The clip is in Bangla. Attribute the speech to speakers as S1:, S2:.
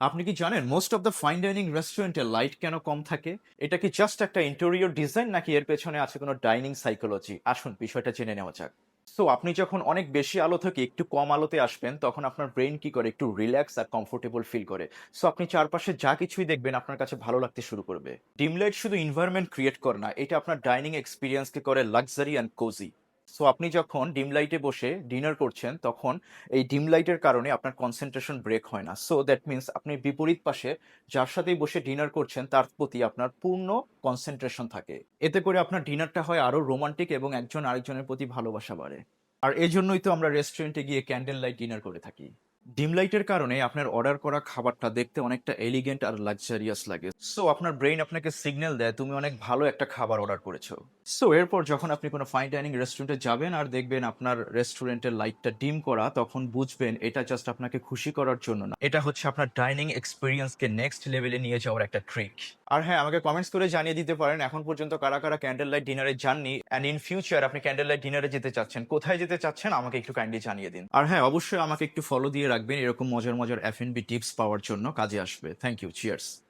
S1: আপনি কি জানেন most of the fine dining রেস্টুরেন্টে লাইট কেন কম থাকে? এটা কি জাস্ট একটা ইন্টেরিয়র ডিজাইন নাকি এর পেছনে আছে কোনো ডাইনিং সাইকোলজি আসুন, বিষয়টা জেনে নেওয়া যাক। সো আপনি যখন অনেক বেশি আলো থেকে একটু কম আলোতে আসবেন, তখন আপনার ব্রেন কি করে? একটু রিল্যাক্স আর কমফোর্টেবল ফিল করে। সো আপনি চারপাশে যা কিছুই দেখবেন, আপনার কাছে ভালো লাগতে শুরু করবে। ডিম লাইট শুধু ইনভায়রনমেন্ট ক্রিয়েট করে না, এটা আপনার ডাইনিং এক্সপিরিয়েন্সকে করে লাক্সারি অ্যান্ড কোজি সো আপনি যখন ডিম লাইটে বসে ডিনার করছেন, তখন এই ডিম লাইটের কারণে আপনার কনসেন্ট্রেশন ব্রেক হয় না। সো দ্যাট মিন্স আপনি বিপরীত পাশে যার সাথেই বসে ডিনার করছেন, তার প্রতি আপনার পূর্ণ কনসেন্ট্রেশন থাকে। এতে করে আপনার ডিনারটা হয় আরও রোমান্টিক এবং একজন আরেকজনের প্রতি ভালোবাসা বাড়ে। আর এই জন্যই তো আমরা রেস্টুরেন্টে গিয়ে ক্যান্ডেল লাইট ডিনার করে থাকি। ডিম লাইটের কারণে আপনার অর্ডার করা খাবারটা দেখতে অনেকটা এলিগেন্ট আর লাক্সারিয়াস লাগে। সো আপনার ব্রেইন আপনাকে সিগন্যাল দেয়, তুমি অনেক ভালো একটা খাবার অর্ডার করেছ। সো এরপর যখন আপনি কোনো ফাইন ডাইনিং রেস্টুরেন্টে যাবেন আর দেখবেন আপনার রেস্টুরেন্টের লাইটটা ডিম করা, তখন বুঝবেন এটা জাস্ট আপনাকে খুশি করার জন্য না। এটা হচ্ছে আপনার ডাইনিং এক্সপিরিয়েন্সকে নেক্সট লেভেলে নিয়ে যাওয়ার একটা ট্রিক আর হ্যাঁ আমাকে কমেন্টস করে জানিয়ে দিতে পারেন, এখন পর্যন্ত কারা কারা ক্যান্ডেল লাইট ডিনারে যাননি? অ্যান্ড ইন ফিউচার আপনি ক্যান্ডেল লাইট ডিনারে যেতে চাচ্ছেন, কোথায় যেতে চাচ্ছেন? আমাকে একটু কাইন্ডলি জানিয়ে দিন। আর হ্যাঁ অবশ্যই আমাকে একটু ফলো দিয়ে রাখবেন এরকম মজার মজার এফ টিপস পাওয়ার জন্য কাজে আসবে। Thank you cheers